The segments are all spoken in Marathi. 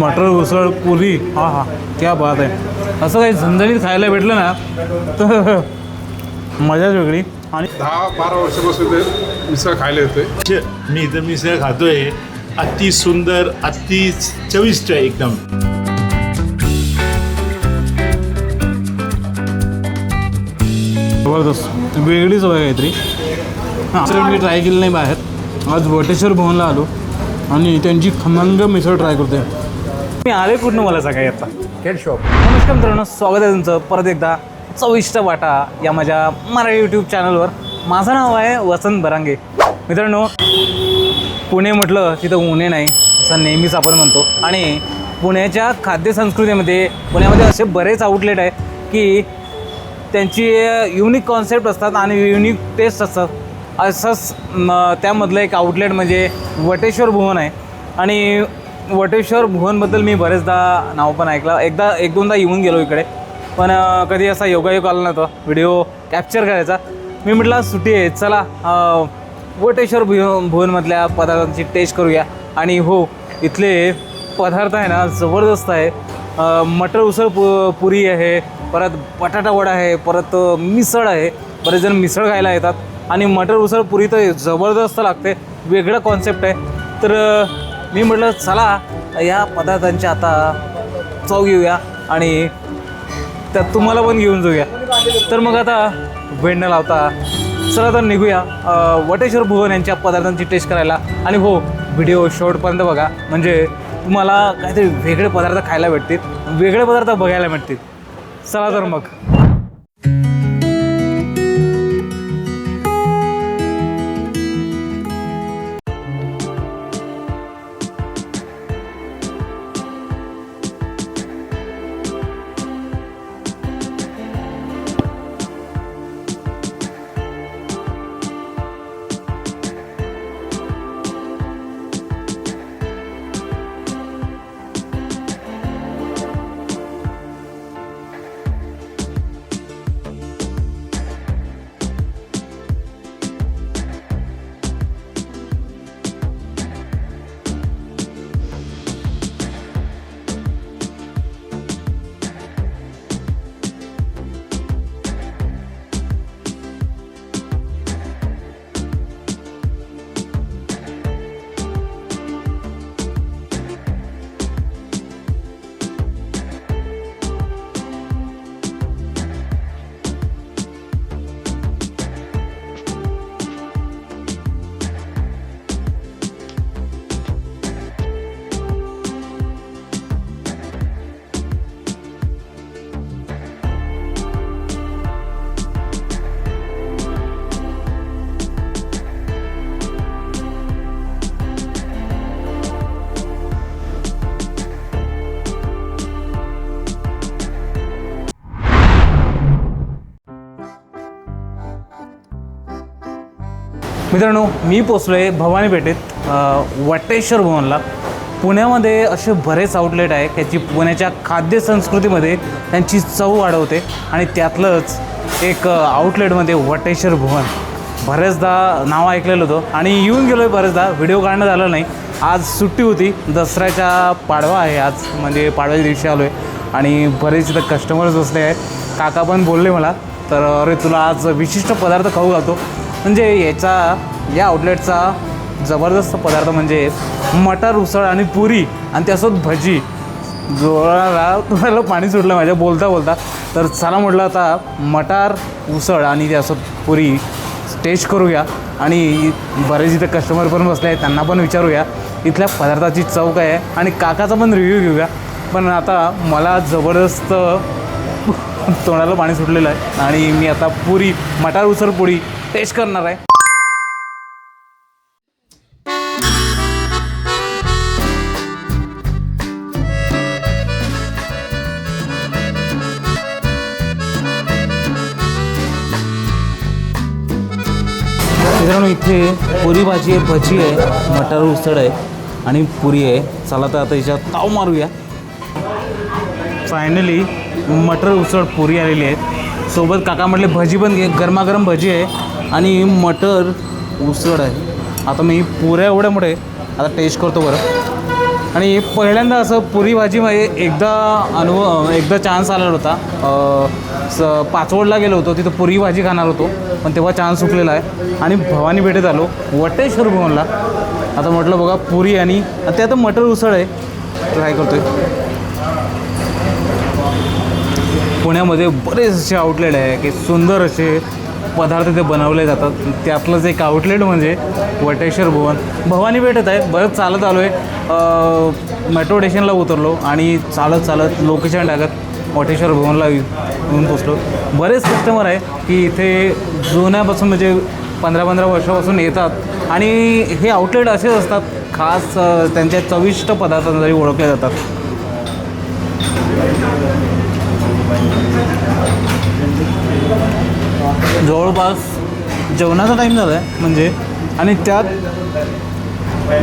मटर उसळ पुरी हा हा क्या बात आहे. असं काही झणझणीत खायला भेटलं ना तर मजाच वेगळी. आणि दहा बारा वर्षापासून ते मिसळ खायला येतोय. मी इथं मिसळ खातोय. अति सुंदर अति चविष्ट आहे एकदम. जबरदस्त. वेगळीच आहे काहीतरी. हां मी ट्राय केलं नाही बाहेर. आज वटेश्वर भवनला आलो. आणि त्यांची खमंग मिसळ ट्राय करते मी आले कुठनं मला सकाळी आता केट शॉप नमस्कार मित्रांनो स्वागत आहे तुमचं. परत एकदा चविष्ट वाटा या माझ्या मराठी यूट्यूब चॅनलवर माझं नाव आहे वसंत बरांगे. मित्रांनो पुणे म्हटलं तिथं उणे नाही असं नेहमीच आपण म्हणतो. आणि पुण्याच्या खाद्यसंस्कृतीमध्ये पुण्यामध्ये असे बरेच आउटलेट आहे की त्यांची युनिक कॉन्सेप्ट असतात आणि युनिक टेस्ट असतात. असंच त्यामधलं एक आउटलेट म्हणजे वटेश्वर भुवन आहे. आणि वटेश्वर भुवनबद्दल मी बरेचदा नाव पण ऐकलं. एकदा एक दोनदा येऊन गेलो इकडे. पण कधी असा योगायोग आला नव्हता. व्हिडिओ कॅप्चर करायचा. मी म्हटलं सुट्टी आहे. चला वटेश्वर भुवन भुवनमधल्या पदार्थांची टेस्ट करूया. आणि हो इथले पदार्थ आहे ना जबरदस्त आहे. मटर उसळ पु पुरी आहे परत बटाटा वडा आहे परत मिसळ आहे. बरेच जण मिसळ खायला येतात. आणि मटर उसळ पुरी तर जबरदस्त लागते. वेगळं कॉन्सेप्ट आहे. तर मी म्हटलं चला या पदार्थांची आता चव घेऊया आणि त्यात तुम्हाला पण घेऊन जाऊया. तर मग आता वेळ न लावता चला तर निघूया. वटेश्वर भुवन यांच्या पदार्थांची टेस्ट करायला. आणि हो व्हिडिओ शेवटपर्यंत बघा. म्हणजे तुम्हाला काहीतरी वेगळे पदार्थ खायला भेटतील वेगळे पदार्थ बघायला भेटतील. चला तर मग. मित्रांनो मी पोचलो आहे भवानी पेठेत वटेश्वर भवनला. पुण्यामध्ये असे बरेच आउटलेट आहे त्याची पुण्याच्या खाद्यसंस्कृतीमध्ये त्यांची चव वाढवते आणि त्यातलंच एक आउटलेटमध्ये वटेश्वर भुवन. बरेचदा नाव ऐकलेलं होतं आणि येऊन गेलो आहे बरेचदा व्हिडिओ काढणं झालं नाही. आज सुट्टी होती दसऱ्याच्या पाडवा आहे आज म्हणजे पाडव्याच्या दिवशी आलो आहे आणि बरेच इथं कस्टमर्स बसले आहेत. काका पण बोलले मला तर अरे तुला आज विशिष्ट पदार्थ खाऊ घालतो. म्हणजे याचा या आउटलेटचा जबरदस्त पदार्थ म्हणजे मटर उसळ आणि पुरी आणि त्यासोबत भजी. जोराला तुम्हाला पाणी सुटलं माझ्या बोलता बोलता. तर चला म्हटलं आता मटार उसळ आणि त्यासोबत पुरी टेस्ट करूया. आणि बरेच इथे कस्टमर पण बसले आहेत त्यांना पण विचारूया. इथल्या पदार्थाची चव काय आहे आणि काकाचा पण रिव्ह्यू घेऊया. पण आता मला जबरदस्त तोंडाला पाणी सुटलेलं आहे. आणि मी आता पुरी मटार उसळ पुरी टेस्ट करणार आहे. मित्रांनो इथे पुरी भाजी आहे भजी आहे मटार उसळ आहे आणि पुरी आहे. चला तर आता याच्यात ताव मारूया. फायनली मटर उसळ पुरी आलेली आहे. सोबत काका म्हटले भजी पण घे. गरमागरम भजी आहे. आणि मटर उसळ आहे. आता मी पुऱ्या एवढ्या मोठे आता टेस्ट करतो बरं. आणि पहिल्यांदा असं पुरी भाजीमध्ये म्हणजे एकदा अनुभव एकदा चान्स आलेला होता. स पाचवडला गेलो होतो तिथं पुरी भाजी खाणार होतो. पण तेव्हा चान्स सुकलेला आहे. आणि भवानी भेटेत आलो. वटेश्वर भवनला. आता म्हटलं बघा पुरी आणि ते आता मटर उसळ आहे. ट्राय करतो आहे पुण्यामध्ये बरेच असे आउटलेट आहे की सुंदर असे पदार्थ ते बनवले जातात. त्यातलंच एक आउटलेट म्हणजे वटेश्वर भवन. भवानी भेटत आहे बरंच चालत आलो आहे मेट्रो स्टेशनला उतरलो आणि चालत चालत लोकेशन टाकत वटेश्वर भवनला येऊन पोचलो. बरेच कस्टमर आहे की इथे जुन्यापासून म्हणजे पंधरा पंधरा वर्षापासून येतात. आणि हे आउटलेट असेच असतात. खास त्यांच्या चविष्ट पदार्थांसाठी ओळखले जातात. जवळपास जेवणाचा टाईम झाला आहे म्हणजे आणि त्यात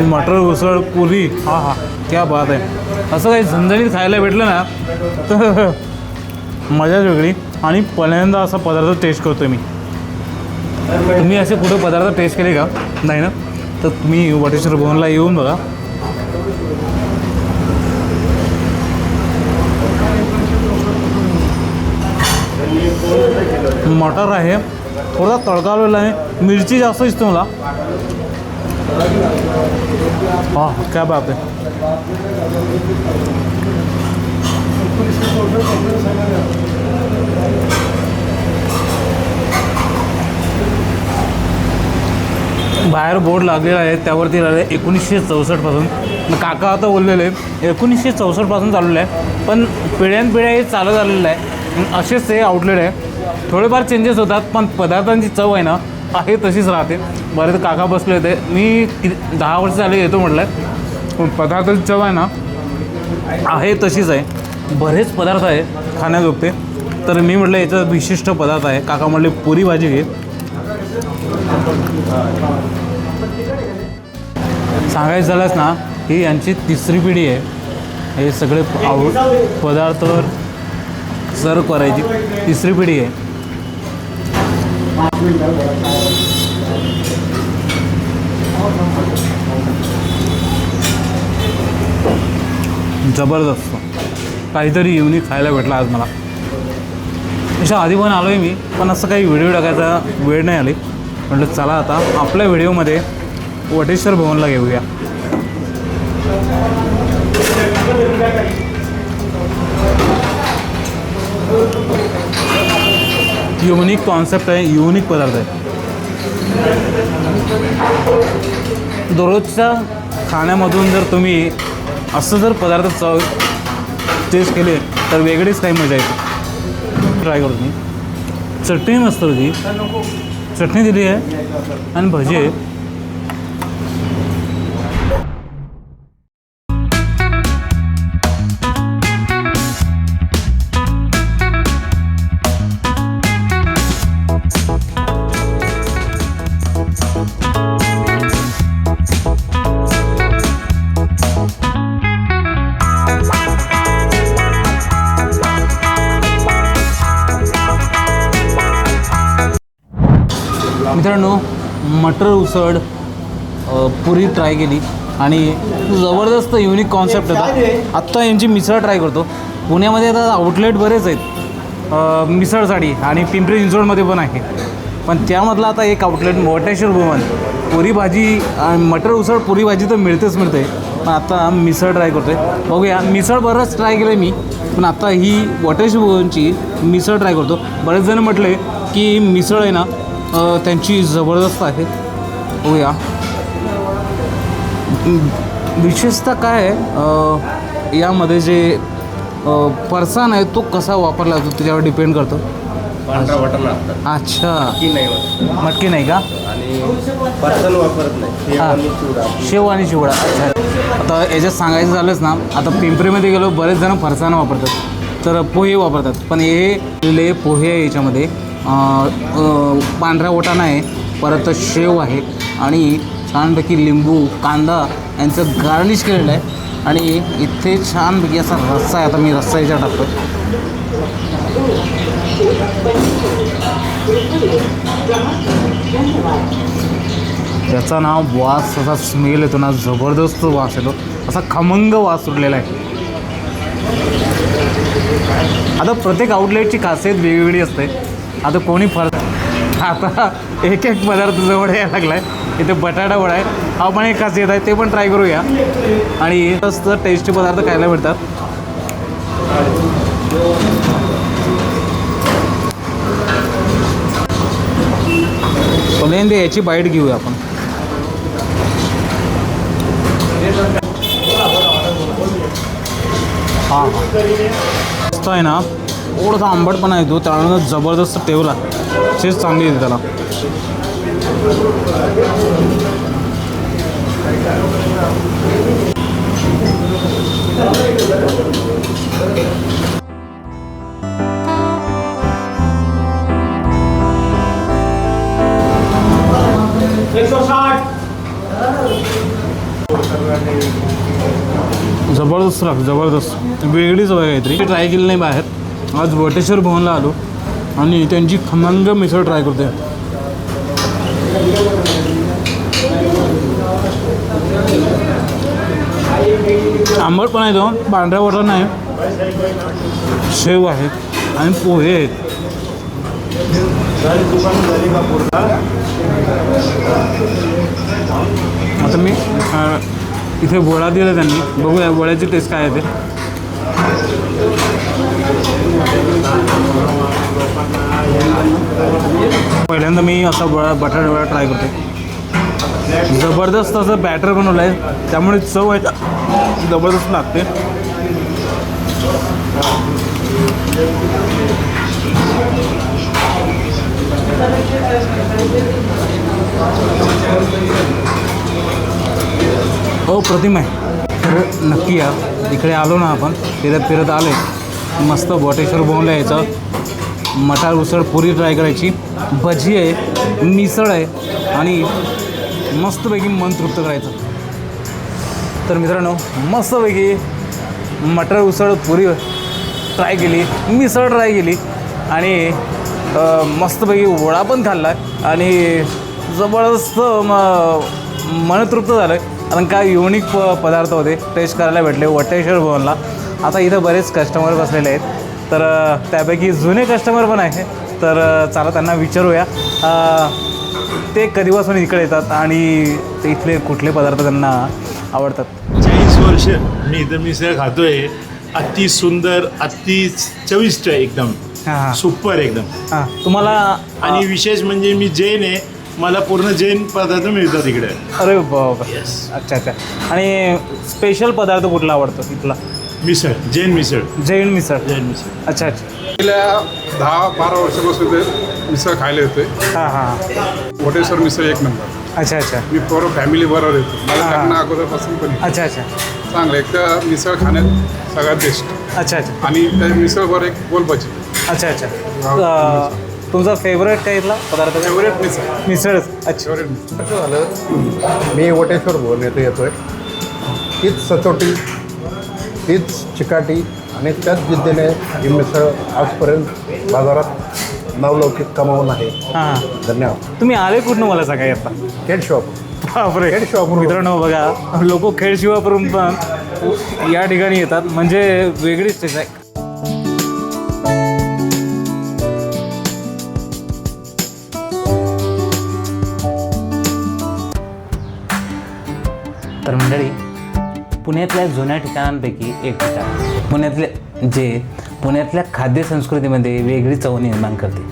मटर उसळ पुरी हा हा क्या बात आहे. असं काही झणझणीत खायला भेटलं ना तर मजाच वेगळी. आणि पहिल्यांदा असा पदार्थ टेस्ट करतो मी. तुम्ही असे कुठे पदार्थ टेस्ट केले का? नाही ना? तर तुम्ही वटेश्वर भवनला येऊन बघा. मटर आहे. थोडा तडकावलेला आहे. मिरची जास्त दिसते मला. हा काय बाप आहे. बाहेर बोर्ड लागलेला आहे. त्यावरती लागले एकोणीसशे चौसष्टपासून काका आता बोललेले एकोणीसशे चौसष्टपासून चाललेलं आहे. पण पिढ्यानपिढ्या हे चालत आलेलं आहे. असेच ते आउटलेट आहे. थोडेफार चेंजेस होतात पण पदार्थांची चव आहे ना आहे तशीच राहते. बरेच काका बसले होते. मी कि दहा वर्ष झाले येतो म्हटलं. पण पदार्थांची चव आहे ना आहे तशीच आहे. बरेच पदार्थ आहे खाण्याजोगते तर मी म्हटलं याचा विशिष्ट पदार्थ आहे. काका म्हटले पुरी भाजी घे. सांगायचं झालंच ना ही यांची तिसरी पिढी आहे. हे सगळे आवड पदार्थ सर्व करायची तिसरी पिढी आहे. जबरदस्त. काहीतरी युनिक खायला भेटला आज मला. अशा आधी पण आलो आहे मी पण असं काही व्हिडिओ टाकायचा वेळ नाही आली. म्हटलं चला आता आपल्या व्हिडिओमध्ये वटेश्वर भवनला घेऊया. युनिक कॉन्सेप्ट आहे युनिक पदार्थ आहे. दररोजच्या खाण्यामधून जर तुम्ही असं जर पदार्थ चव टेस्ट केले तर वेगळीच काही मजा येते. ट्राय करतो मी चटणी मस्त होती. चटणी दिली आहे आणि भजी आहे. उसळ पुरी ट्राय केली. आणि जबरदस्त युनिक कॉन्सेप्ट होता आत्ता यांची मिसळ ट्राय करतो. पुण्यामध्ये आता आउटलेट बरेच आहेत. मिसळसाठी आणि पिंपरी चिंचवडमध्ये पण आहे. पण त्यामधला आता एक आउटलेट मोठेश्वर भवन. पुरी भाजी आणि मटर उसळ पुरी भाजी तर मिळतेच मिळते. पण आता मिसळ ट्राय करतो आहे बघूया. मिसळ बरंच ट्राय केलं मी. पण आता ही वॉटेश्वर भवनची मिसळ ट्राय करतो. बरेच जण म्हटले की मिसळ आहे ना त्यांची जबरदस्त आहे. बघूया. विशेषतः काय आहे यामध्ये जे फरसाण आहे तो कसा वापरला जातो त्याच्यावर डिपेंड करतो. पांढरा वाटा लागतात अच्छा. की नाही वाटत मटकी नाही का? आणि पर्सन वापरत नाही. शेव. आणि चिवडा. शेव आणि चिवडा. अच्छा. आता याच्यात सांगायचं झालंच ना आता पिंपरीमध्ये गेलो बरेच जण फरसाण वापरतात. तर पोहे वापरतात. पण हे लिहिले पोहे आहे याच्यामध्ये. पांढरा वटाणा आहे परत शेव आहे. आणि छानपैकी लिंबू कांदा यांचं गार्निश केलेलं आहे. आणि इथे छानपैकी असा रस्सा आहे. आता मी रस्सा याच्या टाकतो. त्याचा ना वास असा स्मेल येतो ना. जबरदस्त वास येतो. असा खमंग वास सुटलेला आहे. आता प्रत्येक आउटलेटची खासियत वेगवेगळी असते. आता कोणी फरक आता एक एक पदार्थ जवळ यायला लागला आहे इथे बटाटा वडा आहे. हा पण एक येत आहे. ते पण ट्राय करूया. आणि मस्त टेस्टी पदार्थ खायला मिळतात. पहिल्यांदा याची बाईट घेऊया आपण. हां मस्त आहे ना. थोडासा आंबटपणा येतो. त्यानंतर जबरदस्त टेवला चीज चांगली येते त्याला. जबरदस्त राख जबरदस्त. वेगळीच आहे काहीतरी. ट्राय केली नाही बाहेर. आज वटेश्वर भवनला आलो. आणि त्यांची खमंग मिसळ ट्राय करते. आंबट पण आहे तो पांढऱ्या वटा नाही. शेव आहे आणि पोहे आहेत. आता मी इथे वडा दिला त्यांनी. बघूया वड्याची टेस्ट काय आहे ते. पहिल्यांदा मी असा वडा बटाटा वडा ट्राय करते जबरदस्त असं बॅटर बनवलं आहे. त्यामुळे चव आहे. जबरदस्त लागते. हो प्रतिम आहे. तर नक्की या. इकडे आलो ना आपण. फिरत फिरत आले मस्त बोटेश्वर भोवला यायचं. मटार उसळ पुरी ट्राय करायची. भजी आहे मिसळ आहे आणि मस्तपैकी मन तृप्त करायचं. तर मित्रांनो मस्तपैकी मटार उसळ पुरी ट्राय केली मिसळ ट्राय केली आणि मस्तपैकी वडा पण खाल्ला आणि जबरदस्त म मनतृप्त झालं आहे कारण काय युनिक प पदार्थ होते. टेस्ट करायला भेटले. वटेश्वर भवनला. आता इथं बरेच कस्टमर बसलेले आहेत. तर त्यापैकी जुने कस्टमर पण आहे. तर चला त्यांना विचारूया. ते कधीपासून इकडे येतात आणि ते इथले कुठले पदार्थ त्यांना आवडतात? चाळीस वर्ष मी इथं मिसळ खातोय. अति सुंदर अति चविष्ट आहे एकदम. हां हां. सुपर एकदम. हां तुम्हाला आणि विशेष म्हणजे मी जैन आहे. मला पूर्ण जैन पदार्थ मिळतात इकडे. अरे बाबा अच्छा अच्छा. आणि स्पेशल पदार्थ कुठला आवडतो इथला? मिसळ जैन मिसळ. जैन मिसळ. जैन मिसळ. अच्छा अच्छा. गेल्या दहा बारा वर्षापासून ते मिसळ खायला येतोय हां हां वटेश्वर मिसळ एक नंबर. अच्छा अच्छा. मी पूर्ण फॅमिली बरोबर येतो. मला हा. लग्न अगोदरपासून पण. अच्छा अच्छा. चांगलं. एक तर मिसळ खाण्यात सगळ्यात बेस्ट अच्छा अच्छा. आणि त्या मिसळवर एक गोलभाजी अच्छा अच्छा. अं, तुमचा फेवरेट काय इथला पदार्थ? काय? फेवरेट मिसळ. मिसळच अच्छा. फेवरेट मिसळ. कसं झालं. मी वटेश्वर भवन येथे येतोय. तीच सचोटी तीच चिकाटी आणि त्याच जिद्दीने ही मिसळ आजपर्यंत बाजारात नावलौकिक कमावून आहे. हां. धन्यवाद. तुम्ही आले कुठनं मला सकाळी आता? केड शॉप. बापरे. खेड शिवापूर. मित्रांनो बघा लोक खेड शिवापूरून पण या ठिकाणी येतात. म्हणजे वेगळीच टेस्ट आहे. पुण्यातल्या जुन्या ठिकाणांपैकी एक ठिकाण. पुण्यातले जे पुण्यातल्या खाद्य संस्कृतीमध्ये वेगळी चव निर्माण करते.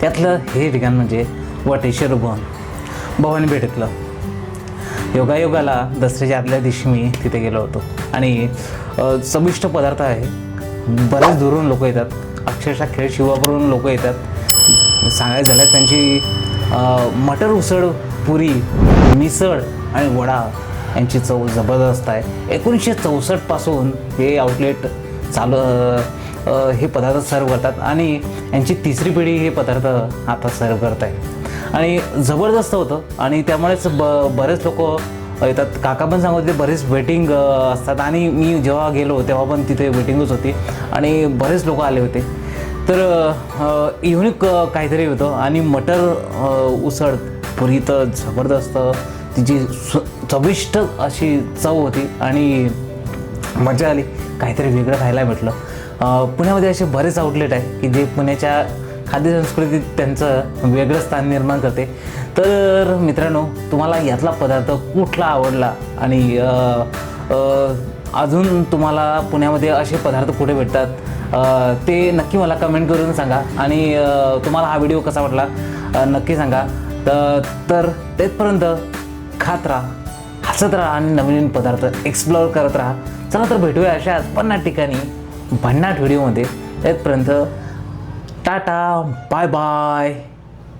त्यातलं हे ठिकाण म्हणजे वटेश्वर भवन. भवानी भेटतलं योगायोगाला दसऱ्याच्या आदल्या दिवशी मी तिथे गेलो होतो. आणि चविष्ट पदार्थ आहे. बरेच दुरून लोक येतात. अक्षरशः खेळ शिवावरून लोक येतात. सांगायचं झालं त्यांची मटर उसळ पुरी मिसळ आणि वडा यांची चव जबरदस्त आहे. एकोणीसशे चौसष्टपासून हे आउटलेट चालू हे पदार्थ सर्व करतात आणि यांची तिसरी पिढी हे पदार्थ आता सर्व करत आहे. आणि जबरदस्त होतं आणि त्यामुळेच ब बरेच लोक येतात. काका पण सांगत होते बरेच वेटिंग असतात. आणि मी जेव्हा गेलो तेव्हा पण तिथे वेटिंगच होती. आणि बरेच लोक आले होते. तर युनिक काहीतरी होतं. आणि मटर उसळ पुरी तर जबरदस्त. तिची स्व चविष्ट अशी चव होती आणि मजा आली. काहीतरी वेगळं खायला भेटलं. पुण्यामध्ये असे बरेच आउटलेट आहे की जे पुण्याच्या खाद्यसंस्कृतीत त्यांचं वेगळं स्थान निर्माण करते. तर मित्रांनो तुम्हाला यातला पदार्थ कुठला आवडला? आणि अजून तुम्हाला पुण्यामध्ये असे पदार्थ कुठे भेटतात? ते नक्की मला कमेंट करून सांगा. आणि तुम्हाला हा व्हिडिओ कसा वाटला? नक्की सांगा. तर तर तेथपर्यंत खात राहा हसत राहा आणि नवीन नवीन पदार्थ एक्सप्लोअर करत राहा. चला तर भेटूया अशाच पन्नास ठिकाणी भन्नाट व्हिडिओमध्ये येतपर्यंत टाटा बाय बाय